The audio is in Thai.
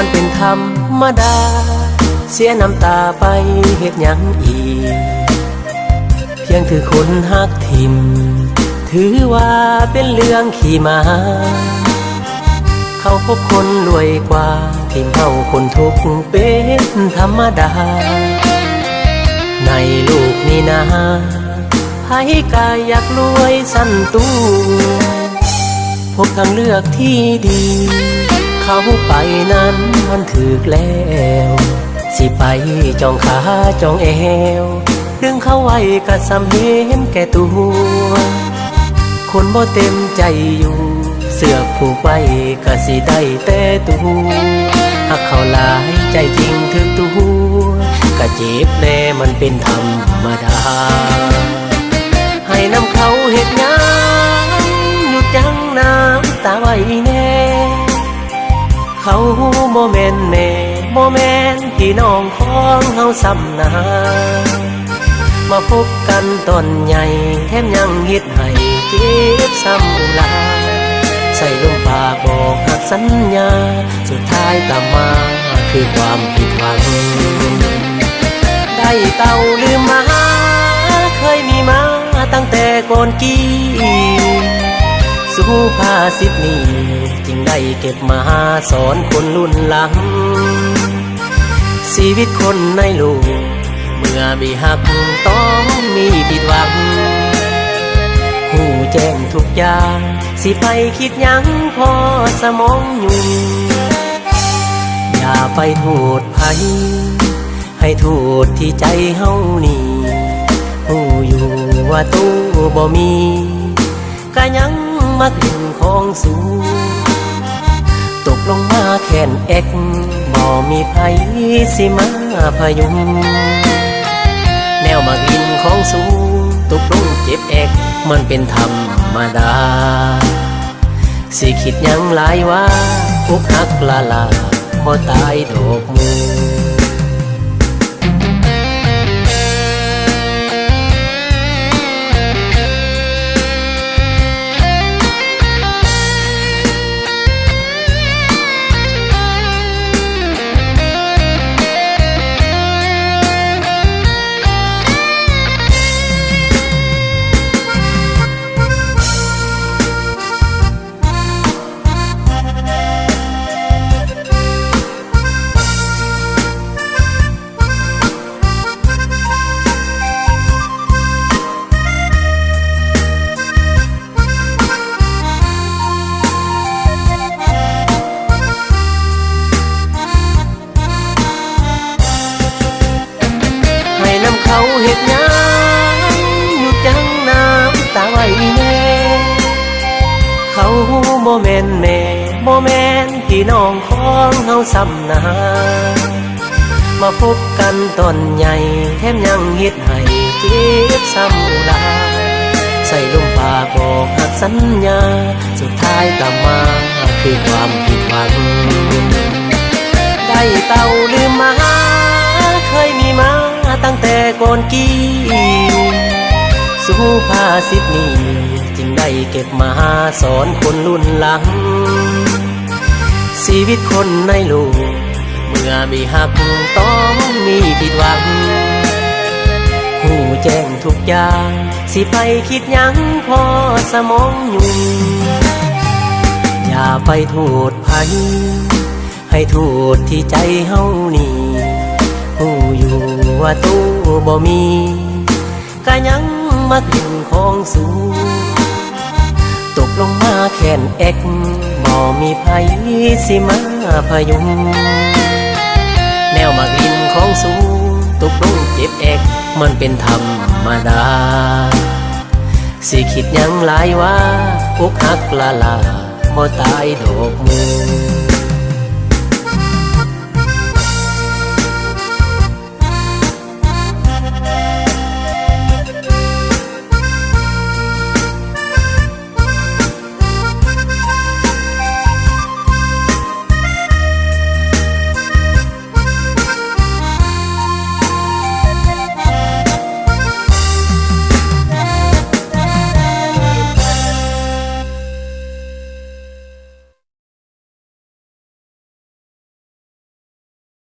มันเป็นธรรมดา เสียน้ำตาไปเหตุยังอีก เพียงถือคนหักทิม ถือว่าเป็นเรื่องขี่มา เขาพบคนรวยกว่าทิมเฮาคนทุกข์เป็นธรรมดา ในโลกนี้นะไผกายอยากรวยสั้นตัวพบทางเลือกที่ดี เขาไปนั้นมันถึกแล้ว สิไปจองขาจองเอว ดึงเขาไว้กะสำเห็นแก่ตัว คนบ่เต็มใจอยู่ เสือกผูกไว้กะสิได้แต่ตัวหากเขาหลายใจจริงถึงตัวกะเจ็บแน่มันเป็นธรรมดา เขาโมเมนแม่โมเมนพี่น้องของเฮาซ้ำนามาพบกันตอนใหญ่แถมยังฮ็ดให้เจ็บซ้ำอุลาใส่ลมปากบอกหักสัญญา สุดท้ายตามมาคือความผิดหวัง ได้เต่าลืมมา เคยมีมาตั้งแต่ก่อนกี้ สุภาษิตนี้จึงได้เก็บมาสอนคนรุ่นหลัง ชีวิตคนในโลกเมื่อมีหักต้องมีผิดหวัง หูแจ้งทุกอย่าง สิไปคิดยังพอสมองยุ่งอย่าไปโทษไผให้โทษที่ใจเฮานี่หูอยู่ว่าตู้บ่มี มักเล่นของสูง ตกลงมาแขนเอกบ่มีไผสิมาพยุงแนวมากินของสูง ตกลงเจ็บเอกมันเป็นธรรมดา สิคิดยังหลายว่าอกหักลาลาพอตายดอกมูใเขาโมเมนแม่โมเมนพี่น้องของเฮาซ้ำนามาพบกันตอนใหญ่แถมยังเฮ็ดให้เจ็บซ้ำอุลาใส่ลมปากบอกหักสัญญา สุดท้ายตามมาคือความผิดหวัง ได้เต่าลืมมา เคยมีมาตั้งแต่ก่อนกี้ สุภาษิตนี้จึงได้เก็บมาสอนคนรุ่นหลัง ชีวิตคนในโลกเมื่อมีหักต้องมีผิดหวัง หูแจ้งทุกอย่าง สิไปคิดยังพอสมองยุ่งอย่าไปโทษไผให้โทษที่ใจเฮานี่หูอยู่ว่าตู้บ่มีก็ยัง มักเล่นของสูงตกลงมาแขนเอกบ่มีไผสิมาพยุงแนวมากินของสูงตกลงเจ็บเอกมันเป็นธรรมดา สิคิดยังหลายว่าอกหักลาลาพอตายดอกมู